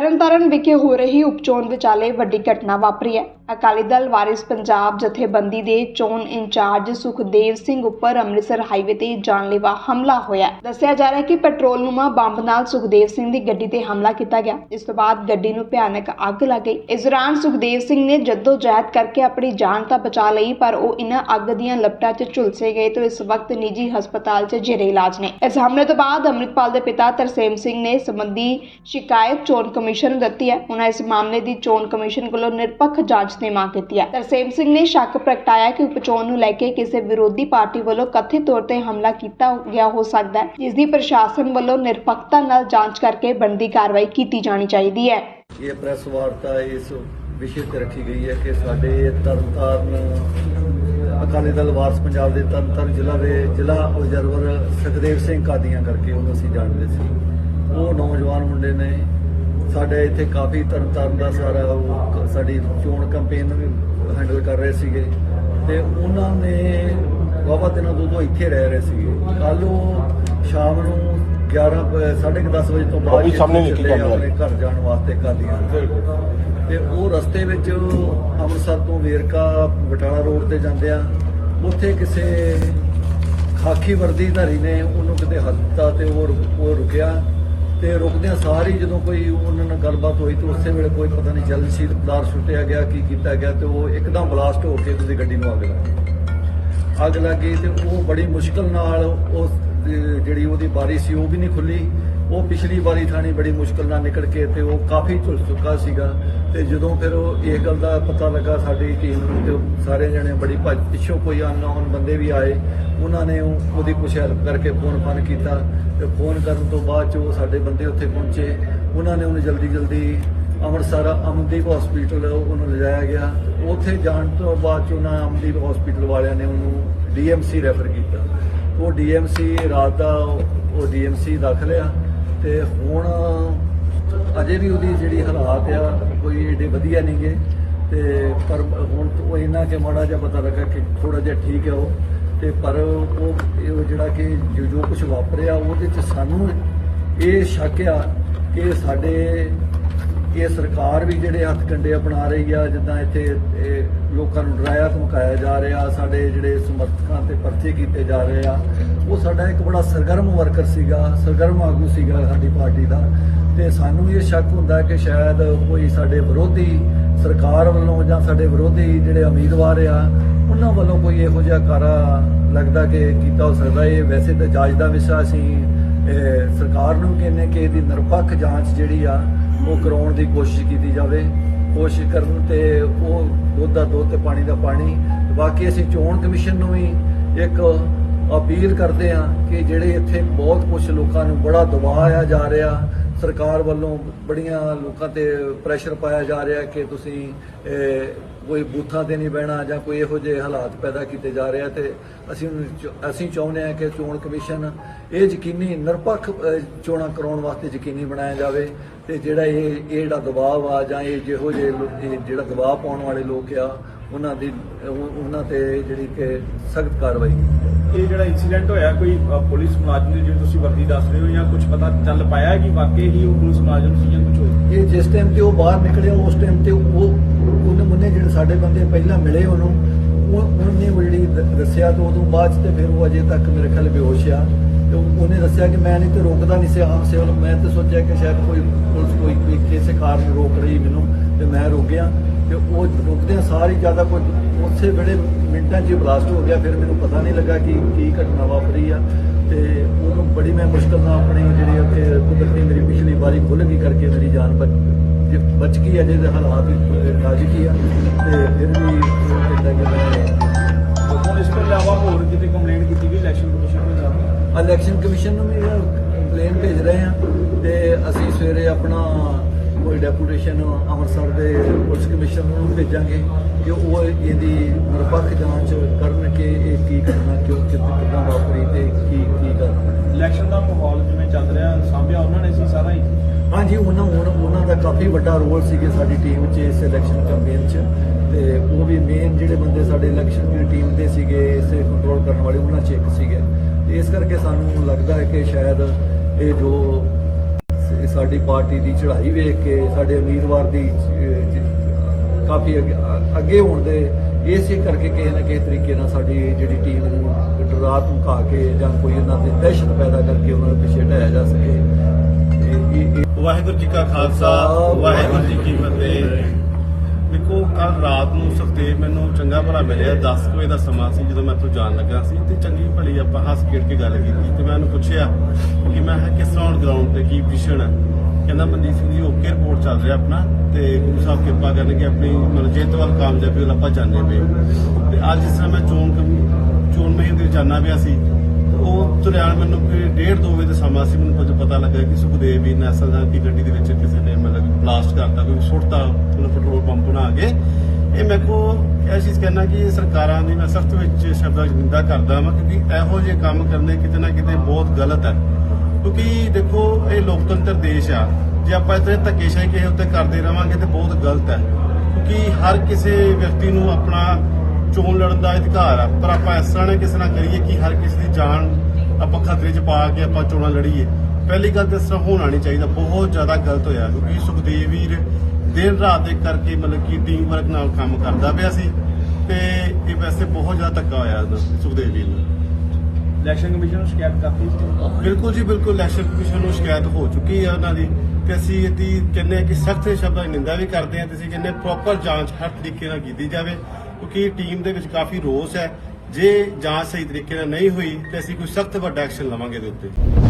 ਤਰਨਤਾਰਨ ਵਿਖੇ ਹੋ ਰਹੀ ਉਪਚੋਣ ਵਿਚਾਲੇ ਵੱਡੀ ਘਟਨਾ ਵਾਪਰੀ ਹੈ। ਅਕਾਲੀ ਦਲ ਵਾਰਿਸ ਪੰਜਾਬ ਜਥੇਬੰਦੀ ਦੇ ਚੋਣ ਇੰਚਾਰਜ ਸੁਖਦੇਵ ਸਿੰਘ ਉੱਪਰ ਅੰਮ੍ਰਿਤਸਰ ਹਾਈਵੇ ਤੇ ਜਾਨਲੇਵਾ ਹਮਲਾ ਹੋਇਆ ਦੱਸਿਆ ਜਾ ਰਿਹਾ ਹੈ ਕਿ ਪੈਟਰੋਲਨੁਮਾ ਬੰਬ ਨਾਲ ਸੁਖਦੇਵ ਸਿੰਘ ਦੀ ਗੱਡੀ ਤੇ ਹਮਲਾ ਕੀਤਾ ਗਿਆ। ਇਸ ਤੋਂ ਬਾਅਦ ਗੱਡੀ ਨੂੰ ਭਿਆਨਕ ਅੱਗ ਲੱਗ ਗਈ। ਇਸ ਦੌਰਾਨ ਸੁਖਦੇਵ ਸਿੰਘ ਨੇ ਜਹਿਦ ਕਰਕੇ ਆਪਣੀ ਜਾਨ ਤਾਂ ਬਚਾ ਲਈ, ਪਰ ਉਹ ਇਹਨਾਂ ਅੱਗ ਦੀਆਂ ਲਪਟਾਂ 'ਚ ਝੁਲਸੇ ਗਏ ਤੇ ਇਸ ਵਕਤ ਨਿੱਜੀ ਹਸਪਤਾਲ 'ਚ ਜੇਰੇ ਇਲਾਜ ਨੇ। ਇਸ ਹਮਲੇ ਤੋਂ ਬਾਅਦ ਅੰਮ੍ਰਿਤਪਾਲ ਦੇ ਪਿਤਾ ਤਰਸੇਮ ਸਿੰਘ ਨੇ ਸੰਬੰਧੀ ਸ਼ਿਕਾਇਤ ਚੋਣ ਕਮਿਸ਼ਨ ਨੂੰ ਦਿੱਤੀ ਹੈ। ਉਹਨਾਂ ਇਸ ਮਾਮਲੇ ਦੀ ਚੋਣ ਕਮਿਸ਼ਨ ਕੋਲੋਂ ਨਿਰਪੱਖ ਜਾਂਚ ਦੀ ਮੰਗ ਕੀਤੀ ਹੈ। ਤਰਸੇਮ ਸਿੰਘ ਨੇ ਸ਼ੱਕ ਪ੍ਰਗਟਾਇਆ ਕਿ ਉਪਚੋਣ ਨੂੰ ਲੈ ਕੇ ਕਿਸੇ ਵਿਰੋਧੀ ਪਾਰਟੀ ਵੱਲੋਂ ਕਥਿਤ ਤੌਰ ਤੇ ਹਮਲਾ ਕੀਤਾ ਗਿਆ ਹੋ ਸਕਦਾ ਹੈ। ਜਿਸ ਦੀ ਪ੍ਰਸ਼ਾਸਨ ਵੱਲੋਂ ਨਿਰਪੱਖਤਾ ਨਾਲ ਜਾਂਚ ਕਰਕੇ ਬਣਦੀ ਕਾਰਵਾਈ ਕੀਤੀ ਜਾਣੀ ਚਾਹੀਦੀ ਹੈ। ਇਹ ਪ੍ਰੈਸ ਵਾਰਤਾ ਇਸ ਵਿਸ਼ੇ ਤੇ ਰੱਖੀ ਗਈ ਹੈ ਕਿ ਸਾਡੇ ਤਰਨਤਾਰਨ ਅਕਾਲੀ ਦਲ ਵਾਰਸ ਪੰਜਾਬ ਦੇ ਤਰਨਤਾਰਨ ਜ਼ਿਲ੍ਹਾ ਦੇ ਜ਼ਿਲ੍ਹਾ ਅਬਜ਼ਰਵਰ ਸੁਖਦੇਵ ਸਿੰਘ ਕਾਦੀਆਂ ਕਰਕੇ ਉਹਨੂੰ ਅਸੀਂ ਜਾਣਦੇ ਸੀ। ਉਹ ਨੌਜਵਾਨ ਮੁੰਡੇ ਨੇ ਸਾਡੇ ਇੱਥੇ ਕਾਫੀ ਤਰਨਤਾਰਨ ਦਾ ਸਾਰਾ ਉਹ ਸਾਡੀ ਚੋਣ ਕੈਂਪੇਨ ਵੀ ਹੈਂਡਲ ਕਰ ਰਹੇ ਸੀਗੇ। ਤੇ ਉਹਨਾਂ ਨੇ ਵਾਵਾ ਦਿਨਾਂ ਤੋਂ ਉਦੋਂ ਇੱਥੇ ਰਹਿ ਰਹੇ ਸੀਗੇ। ਕੱਲ ਉਹ ਸ਼ਾਮ ਨੂੰ 11 10:30 ਵਜੇ ਤੋਂ ਬਾਅਦ ਸਾਹਮਣੇ ਨਿਕਲ। ਆਪਣੇ ਘਰ ਜਾਣ ਵਾਸਤੇ ਕਾਦੀਆਂ ਤੇ ਉਹ ਰਸਤੇ ਵਿੱਚ ਅੰਮ੍ਰਿਤਸਰ ਤੋਂ ਵੇਰਕਾ ਬਟਾਲਾ ਰੋਡ ਤੇ ਜਾਂਦੇ ਆ। ਉੱਥੇ ਕਿਸੇ ਖਾਕੀ ਵਰਦੀ ਧਾਰੀ ਨੇ ਉਹਨੂੰ ਕਿਤੇ ਹੱਥਾ ਤੇ ਉਹ ਰੁਕ- ਉਹ ਰੁਕਿਆ। ਤੇ ਰੁਕਦਿਆਂ ਸਾਰੀ ਜਦੋਂ ਕੋਈ ਉਹਨਾਂ ਨਾਲ ਗੱਲਬਾਤ ਹੋਈ ਤੇ ਉਸੇ ਵੇਲੇ ਕੋਈ ਪਤਾ ਨਹੀਂ ਚੱਲ ਸੀ, ਪਦਾਰ ਸੁੱਟਿਆ ਗਿਆ, ਕੀ ਕੀਤਾ ਗਿਆ ਤੇ ਉਹ ਇੱਕਦਮ ਬਲਾਸਟ ਹੋ ਕੇ ਉਹਦੀ ਗੱਡੀ ਨੂੰ ਅੱਗ ਲੱਗ ਗਈ। ਅੱਗ ਲੱਗ ਗਈ ਤੇ ਉਹ ਬੜੀ ਮੁਸ਼ਕਲ ਨਾਲ ਉਸ ਜਿਹੜੀ ਉਹਦੀ ਬਾਰੀ ਸੀ ਉਹ ਵੀ ਨਹੀਂ ਖੁੱਲੀ। ਉਹ ਪਿਛਲੀ ਵਾਰੀ ਥਾਣੀ ਬੜੀ ਮੁਸ਼ਕਲ ਨਾਲ ਨਿਕਲ ਕੇ ਤੇ ਉਹ ਕਾਫੀ ਝੁਲ ਚੁੱਕਾ ਸੀਗਾ ਤੇ ਜਦੋਂ ਫਿਰ ਉਹ ਇਹ ਗੱਲ ਦਾ ਪਤਾ ਲੱਗਾ ਸਾਡੀ ਟੀਮ ਨੂੰ ਤੇ ਸਾਰੇ ਜਣੇ ਬੜੀ ਭੱਜ ਪਿੱਛੋਂ ਕੋਈ ਅਨਨੋਨ ਬੰਦੇ ਵੀ ਆਏ, ਉਹਨਾਂ ਨੇ ਉਹ- ਉਹਦੀ ਕੁਛ ਹੈਲਪ ਕਰਕੇ ਫੋਨ ਫਾਨ ਕੀਤਾ ਤੇ ਫੋਨ ਕਰਨ ਤੋਂ ਬਾਅਦ ਚ ਉਹ ਸਾਡੇ ਬੰਦੇ ਉੱਥੇ ਪਹੁੰਚੇ। ਉਹਨਾਂ ਨੇ ਉਹਨੂੰ ਜਲਦੀ ਜਲਦੀ ਅੰਮ੍ਰਿਤਸਰ ਅਮਨਦੀਪ ਹਸਪੀਟਲ ਉਹਨੂੰ ਲਿਜਾਇਆ ਗਿਆ। ਉੱਥੇ ਜਾਣ ਤੋਂ ਬਾਅਦ ਚ ਉਹਨਾਂ ਅਮਨਦੀਪ ਹਸਪੀਟਲ ਵਾਲਿਆਂ ਨੇ ਉਹਨੂੰ ਡੀਐਮਸੀ ਰੈਫਰ ਕੀਤਾ। ਉਹ ਡੀਐਮਸੀ ਰਾਤ ਦਾ ਉਹ ਡੀਐਮਸੀ ਦਾਖਲ ਆ। ਤੇ ਹੁਣ ਅਜੇ ਵੀ ਉਹਦੀ ਜਿਹੜੀ ਹਾਲਾਤ ਆ, ਕੋਈ ਏਡੇ ਵਧੀਆ ਨਹੀਂ ਨਹੀਂਗੇ ਤੇ ਪਰ ਹੁਣ ਉਹ ਇਹਨਾਂ ਕੇ ਮਾੜਾ ਜਿਹਾ ਪਤਾ ਲੱਗਾ ਕਿ ਥੋੜਾ ਜਿਹਾ ਠੀਕ ਹੈ ਉਹ। ਤੇ ਪਰ ਉਹ ਇਹ ਜਿਹੜਾ ਕਿ ਜੋ ਜੋ ਕੁਝ ਵਾਪਰਿਆ, ਉਹਦੇ ਚ ਸਾਨੂੰ ਇਹ ਸ਼ੱਕ ਆ ਕਿ ਸਾਡੇ ਇਹ ਸਰਕਾਰ ਵੀ ਜਿਹੜੇ ਹੱਥ ਕੰਡੇ ਅਪਣਾ ਰਹੀ ਆ, ਜਿੱਦਾਂ ਇੱਥੇ ਇਹ ਲੋਕਾਂ ਨੂੰ ਡਰਾਇਆ, ਧਮਕਾਇਆ ਜਾ ਰਿਹਾ, ਸਾਡੇ ਜਿਹੜੇ ਸਮਰਥਕਾਂ ਤੇ ਪਰਚੇ ਕੀਤੇ ਜਾ ਰਹੇ ਆ, ਉਹ ਸਾਡਾ ਇੱਕ ਬੜਾ ਸਰਗਰਮ ਵਰਕਰ ਸੀਗਾ, ਸਰਗਰਮ ਆਗੂ ਸੀਗਾ ਸਾਡੀ ਪਾਰਟੀ ਦਾ। ਤੇ ਸਾਨੂੰ ਵੀ ਇਹ ਸ਼ੱਕ ਹੁੰਦਾ ਕਿ ਸ਼ਾਇਦ ਕੋਈ ਸਾਡੇ ਵਿਰੋਧੀ ਸਰਕਾਰ ਵੱਲੋਂ ਜਾਂ ਸਾਡੇ ਵਿਰੋਧੀ ਜਿਹੜੇ ਉਮੀਦਵਾਰ ਆ, ਉਹਨਾਂ ਵੱਲੋਂ ਕੋਈ ਇਹੋ ਜਿਹਾ ਕਾਰਾ ਲੱਗਦਾ ਕਿ ਕੀਤਾ ਹੋ ਸਕਦਾ। ਇਹ ਵੈਸੇ ਤਾਂ ਜਾਂਚ ਦਾ ਵਿਸ਼ਾ ਅਸੀਂ ਸਰਕਾਰ ਨੂੰ ਕਹਿੰਦੇ ਕਿ ਇਹਦੀ ਨਿਰਪੱਖ ਜਾਂਚ ਜਿਹੜੀ ਆ, ਉਹ ਕਰਾਉਣ ਦੀ ਕੋਸ਼ਿਸ਼ ਕੀਤੀ ਜਾਵੇ। ਕੋਸ਼ਿਸ਼ ਕਰਨ ਤੇ ਉਹ ਦੁੱਧ ਦਾ ਦੁੱਧ ਤੇ ਪਾਣੀ ਦਾ ਪਾਣੀ, ਬਾਕੀ ਅਸੀਂ ਚੋਣ ਕਮਿਸ਼ਨ ਨੂੰ ਵੀ ਇੱਕ ਅਪੀਲ ਕਰਦੇ ਆ ਕਿ ਜਿਹੜੇ ਇੱਥੇ ਬਹੁਤ ਕੁਝ ਲੋਕਾਂ ਨੂੰ ਬੜਾ ਦਬਾਅ ਆਇਆ ਜਾ ਰਿਹਾ, ਸਰਕਾਰ ਵੱਲੋਂ ਬੜੀਆਂ ਲੋਕਾਂ ਤੇ ਪ੍ਰੈਸ਼ਰ ਪਾਇਆ ਜਾ ਰਿਹਾ ਕਿ ਤੁਸੀਂ ਕੋਈ ਬੂਥਾਂ ਤੇ ਨਹੀਂ ਬਹਿਣਾ ਜਾਂ ਕੋਈ ਇਹੋ ਜਿਹੇ ਹਾਲਾਤ ਪੈਦਾ ਕੀਤੇ ਜਾ ਰਹੇ ਆ ਤੇ ਅਸੀਂ ਅਸੀਂ ਚਾਹੁੰਦੇ ਆ ਕਿ ਚੋਣ ਕਮਿਸ਼ਨ ਇਹ ਯਕੀਨੀ ਨਿਰਪੱਖ ਚੋਣਾਂ ਕਰਾਉਣ ਵਾਸਤੇ ਯਕੀਨੀ ਬਣਾਇਆ ਜਾਵੇ ਤੇ ਜਿਹੜਾ ਇਹ ਇਹ ਜਿਹੜਾ ਦਬਾਅ ਆ ਜਾਂ ਇਹ ਜਿਹੋ ਜਿਹੇ ਜਿਹੜਾ ਦਬਾਅ ਪਾਉਣ ਵਾਲੇ ਲੋਕ ਆ ਉਹਨਾਂ ਦੀ ਉਹ- ਉਹਨਾਂ ਤੇ ਜਿਹੜੀ ਕਿ ਸਖਤ ਕਾਰਵਾਈ ਇਹ ਜਿਹੜਾ ਇਨਸੀਡੈਂਟ ਹੋਇਆ ਕੋਈ ਪੁਲਿਸ ਮੁਲਾਜ਼ਮ ਦੀ ਜਿਹੜੀ ਤੁਸੀਂ ਵਰਦੀ ਦੱਸ ਰਹੇ ਹੋ ਜਾਂ ਕੁਝ ਪਤਾ ਚੱਲ ਪਾਇਆ ਕਿ ਵਾਕਈ ਹੀ ਉਹ ਪੁਲਿਸ ਮੁਲਾਜ਼ਮ ਸੀ ਜਾਂ ਕੁਝ ਹੋਰ? ਇਹ ਜਿਸ ਟਾਈਮ ਤੇ ਉਹ ਬਾਹਰ ਨਿਕਲਿਆ ਉਸ ਟਾਈਮ ਤੇ ਉਹ ਉਹਨੇ ਮੁੰਨੇ ਜਿਹੜੇ ਸਾਡੇ ਬੰਦੇ ਪਹਿਲਾਂ ਮਿਲੇ ਉਹਨੂੰ, ਉਹ ਉਹਨੇ ਉਹ ਜਿਹੜੀ ਦ- ਦੱਸਿਆ ਤੇ ਉਦੋਂ ਬਾਅਦ 'ਚ ਤੇ ਫਿਰ ਉਹ ਅਜੇ ਤੱਕ ਮੇਰੇ ਖਿਆਲ ਬੇਹੋਸ਼ ਆ। ਤੇ ਉਹਨੇ ਦੱਸਿਆ ਕਿ ਮੈਂ ਨਹੀਂ ਤੇ ਰੋਕਦਾ ਨਹੀਂ ਸੀ ਆਮ ਸੇਵਲ, ਮੈਂ ਤੇ ਸੋਚਿਆ ਕਿ ਸ਼ਾਇਦ ਕੋਈ ਪੁਲਿਸ ਕੋਈ ਕੋਈ ਕਿਸੇ ਕਾਰਨ ਰੋਕ ਰਹੀ ਮੈਨੂੰ ਤੇ ਮੈਂ ਰੁਕ ਗਿਆ ਤੇ ਉਹ ਰੁਕਦਿਆਂ ਸਾਰੀ ਜ਼ਿਆਦਾ ਕੋਈ ਉਸੇ ਵੇਲੇ ਮਿੰਟਾਂ 'ਚ ਬਲਾਸਟ ਹੋ ਗਿਆ, ਫਿਰ ਮੈਨੂੰ ਪਤਾ ਨਹੀਂ ਲੱਗਾ ਕਿ ਕੀ ਘਟਨਾ ਵਾਪਰੀ ਆ। ਤੇ ਉਹਨੂੰ ਬੜੀ ਮੈਂ ਮੁਸ਼ਕਲ ਨਾਲ ਆਪਣੀ ਜਿਹੜੀ ਉੱਥੇ ਕੁਦਰਤੀ ਮੇਰੀ ਪਿਛਲੀ ਵਾਰੀ ਖੁੱਲ ਗਈ ਕਰਕੇ ਮੇਰੀ ਜਾਨ ਬਚ ਬਚ ਗਈ ਅਜੇ ਦੇ ਹਾਲਾਤ ਵੀ ਨਾਜ਼ੁਕ ਆ ਤੇ ਫਿਰ ਵੀ ਉਹ ਕਹਿੰਦਾ ਕਿ ਮੈਂ ਹੁਣ ਇਸ ਤੋਂ ਇਲਾਵਾ ਹੋਰ ਕਿਤੇ ਕੰਪਲੇਂਟ ਕੀਤੀ ਗਈ ਇਲੈਕਸ਼ਨ ਕਮਿਸ਼ਨ ਨੂੰ ਜਾਂ ਇਲੈਕਸ਼ਨ ਕਮਿਸ਼ਨ ਨੂੰ ਵੀ ਕੰਪਲੇਨ ਭੇਜ ਰਹੇ ਆ ਤੇ ਅਸੀਂ ਸਵੇਰੇ ਆਪਣਾ ਕੋਈ ਡੈਪੂਟੇਸ਼ਨ ਅੰਮ੍ਰਿਤਸਰ ਦੇ ਪੁਲਿਸ ਕਮਿਸ਼ਨਰ ਨੂੰ ਭੇਜਾਂਗੇ ਕਿ ਉਹ ਇਹਦੀ ਨਿਰਪੱਖ ਜਾਂਚ ਕਰਨ ਕਿ ਇਹ ਕੀ ਕਰਨਾ ਕਿਉਂ ਕਿੱਦਾਂ ਕਿੱਦਾਂ ਵਾਪਰੀ ਤੇ ਕੀ ਕੀ ਕਰਨਾ। ਇਲੈਕਸ਼ਨ ਦਾ ਮਾਹੌਲ ਜਿਵੇਂ ਚੱਲ ਰਿਹਾ? ਸਾਂਭਿਆ ਉਹਨਾਂ ਨੇ ਸੀ ਸਾਰਾ ਹੀ? ਹਾਂਜੀ ਉਹਨਾਂ ਉਹਨਾਂ ਉਹਨਾਂ ਦਾ ਕਾਫੀ ਵੱਡਾ ਰੋਲ ਸੀਗੇ ਸਾਡੀ ਟੀਮ 'ਚ ਇਸ ਇਲੈਕਸ਼ਨ ਕੈਂਪੇਨ 'ਚ ਤੇ ਉਹ ਵੀ ਮੇਨ ਜਿਹੜੇ ਬੰਦੇ ਸਾਡੇ ਇਲੈਕਸ਼ਨ ਦੀ ਟੀਮ ਦੇ ਸੀਗੇ ਇਸੇ ਕੰਟਰੋਲ ਕਰਨ ਵਾਲੇ ਉਹਨਾਂ 'ਚ ਇੱਕ ਸੀਗੇ। ਇਸ ਕਰਕੇ ਸਾਨੂੰ ਲੱਗਦਾ ਹੈ ਕਿ ਸ਼ਾਇਦ ਇਹ ਜੋ ਸਾਡੀ ਪਾਰਟੀ ਦੀ ਚੜ੍ਹਾਈ ਵੇਖ ਕੇ ਸਾਡੇ ਉਮੀਦਵਾਰ ਦੀ ਕਾਫੀ ਅੱਗੇ- ਹੋਣ ਦੇ ਇਸੇ ਕਰਕੇ ਕਿਸੇ ਨਾ ਕਿਸੇ ਤਰੀਕੇ ਨਾਲ ਸਾਡੀ ਜਿਹੜੀ ਟੀਮ ਨੂੰ ਰਾਤ ਨੂੰ ਖਾ ਕੇ ਜਾਂ ਕੋਈ ਇਹਨਾਂ ਤੇ ਦਹਿਸ਼ਤ ਪੈਦਾ ਕਰਕੇ ਉਹਨਾਂ ਨੂੰ ਪਿੱਛੇ ਢਾਇਆ ਜਾ ਸਕੇ। ਵਾਹਿਗੁਰੂ ਜੀ ਕਾ ਖਾਲਸਾ ਵਾਹਿਗੁਰੂ ਜੀ ਕੀ ਫਤਿਹ। ਦੇਖੋ ਕੱਲ ਰਾਤ ਨੂੰ ਸੁਖਦੇਵ ਮੈਨੂੰ ਚੰਗਾ ਭਲਾ ਮਿਲਿਆ। 10 ਕੁ ਵਜੇ ਦਾ ਸਮਾਂ ਸੀ ਜਦੋਂ ਮੈਂ ਇੱਥੋਂ ਜਾਣ ਲੱਗਾ ਸੀ ਤੇ ਚੰਗੀ ਭਲੀ ਆਪਾਂ ਹੱਸ ਖੇਡ ਕੇ ਗੱਲ ਕੀਤੀ ਤੇ ਮੈਂ ਉਹਨੂੰ ਪੁੱਛਿਆ ਕਿ ਮੈਂ ਕਿਹਾ, ਕਿਸ ਤਰ੍ਹਾਂ ਗਰਾਊਂਡ ਤੇ ਕੀ ਪੋਜੀਸ਼ਨ ਹੈ ਕਹਿੰਦਾ, ਮਨਦੀਪ ਸਿੰਘ ਜੀ ਓਕੇ ਰਿਪੋਰਟ ਚੱਲ ਰਿਹਾ ਆਪਣਾ ਤੇ ਗੁਰੂ ਸਾਹਿਬ ਕਿਰਪਾ ਕਰਨਗੇ, ਆਪਣੀ ਮਤਲਬ ਜਿੱਤ ਵੱਲ ਕਾਮਯਾਬੀ ਵੱਲ ਆਪਾਂ ਜਾਂਦੇ ਪਏ ਤੇ ਅੱਜ ਜਿਸ ਤਰ੍ਹਾਂ ਮੈਂ ਚੋਣ ਚੋਣ ਮਹੀਨੇ ਦੇ ਜਾਣਾ ਪਿਆ ਸੀ ਉਹ ਦੌਰਾਨ ਮੈਨੂੰ ਕੋਈ ਡੇਢ ਦੋ ਵਜੇ ਦਾ ਸਮਾਂ ਸੀ, ਮੈਨੂੰ ਕੁਝ ਪਤਾ ਲੱਗਾ ਕਿ ਸੁਖਦੇਵ ਵੀ ਨੈਸਲ ਦਾ ਦੀ ਗੱਡੀ ਦੇ ਵਿੱਚ ਕਿਸੇ ਨੇ ਮਤਲਬ ਬਲਾਸਟ ਕਰਤਾ, ਕੋਈ ਸੁੱਟਤਾ, ਮਤਲਬ ਪੈਟਰੋਲ ਪੰਪ ਬਣਾ ਕੇ। ਇਹ ਮੇਰੇ ਕੋ ਇਹ ਚੀਜ਼ ਕਹਿਣਾ ਕਿ ਸਰਕਾਰਾਂ ਦੀ ਮੈਂ ਸਖਤ ਵਿੱਚ ਸ਼ਬਦਾਂ ਦੀ ਨਿੰਦਾ ਕਰਦਾ ਹਾਂ ਕਿਉਂਕਿ ਇਹੋ ਜਿਹੇ ਕੰਮ ਕਰਨੇ ਕਿਤੇ ਨਾ ਕਿਤੇ ਬਹੁਤ ਗਲਤ ਹੈ ਕਿਉਂਕਿ ਦੇਖੋ, ਇਹ ਲੋਕਤੰਤਰ ਦੇਸ਼ ਆ। ਜੇ ਆਪਾਂ ਇੱਥੇ ਧੱਕੇਸ਼ਾਹੀ ਕਿਸੇ ਉੱਤੇ ਕਰਦੇ ਰਵਾਂਗੇ ਤੇ ਬਹੁਤ ਗਲਤ ਹੈ ਕਿਉਂਕਿ ਹਰ ਕਿਸੇ ਵਿਅਕਤੀ ਨੂੰ ਆਪਣਾ ਚੋਣ ਲੜਨ ਦਾ ਅਧਿਕਾਰ ਆ। ਪਰ ਆਪਾਂ ਇਸ ਤਰ੍ਹਾਂ ਨਾ ਕਿਸੇ ਨਾਲ ਕਰੀਏ ਕਿ ਹਰ ਕਿਸੇ ਦੀ ਜਾਨ ਆਪਾਂ ਖਤਰੇ 'ਚ ਪਾ ਕੇ ਆਪਾਂ ਚੋਣਾਂ ਲੜੀਏ। ਪਹਿਲੀ ਗੱਲ ਤਾਂ ਇਸ ਤਰ੍ਹਾਂ ਹੋਣਾ ਨਹੀਂ ਚਾਹੀਦਾ। ਬਹੁਤ ਜ਼ਿਆਦਾ ਗਲਤ ਹੋਇਆ। ਕਿਉਂਕਿ ਸੁਖਦੇਵ ਵੀਰ ਦਿਨ ਰਾਤ ਇੱਕ ਕਰਕੇ ਮਤਲਬ ਕਿ ਟੀਮ ਵਰਕ ਨਾਲ ਕੰਮ ਕਰਦਾ ਪਿਆ ਸੀ ਤੇ ਇਹ ਵੈਸੇ ਬਹੁਤ ਜ਼ਿਆਦਾ ਧੱਕਾ ਹੋਇਆ ਸੁਖਦੇਵ ਵੀਰ ਨੂੰ। ਇਲੈਕਸ਼ਨ ਕਮਿਸ਼ਨ ਨੂੰ ਸ਼ਿਕਾਇਤ ਕਰਤੀ ਸੀ? ਬਿਲਕੁਲ ਜੀ ਬਿਲਕੁਲ। ਇਲੈਕਸ਼ਨ ਕਮਿਸ਼ਨ ਨੂੰ ਸ਼ਿਕਾਇਤ ਹੋ ਚੁੱਕੀ ਹੈ ਉਹਨਾਂ ਦੀ ਤੇ ਅਸੀਂ ਇਹਦੀ ਕਹਿੰਦੇ ਕਿ ਸਖਤ ਸ਼ਬਦਾਂ ਨਿੰਦਾ ਵੀ ਕਰਦੇ ਹਾਂ ਤੇ ਅਸੀਂ ਕਹਿੰਦੇ ਪ੍ਰੋਪਰ ਜਾਂਚ ਹਰ ਤਰੀਕੇ ਨਾਲ ਕੀਤੀ ਜਾਵੇ। ਕਿਉਂਕਿ ਟੀਮ ਦੇ ਵਿੱਚ ਕਾਫੀ ਰੋਸ ਹੈ। ਜੇ ਜਾਂਚ ਸਹੀ ਤਰੀਕੇ ਨਾਲ ਨਹੀਂ ਹੋਈ, ਤੇ ਅਸੀਂ ਕੋਈ ਸਖਤ ਵੱਡਾ ਐਕਸ਼ਨ ਲਵਾਂਗੇ ਇਹਦੇ ਉੱਤੇ।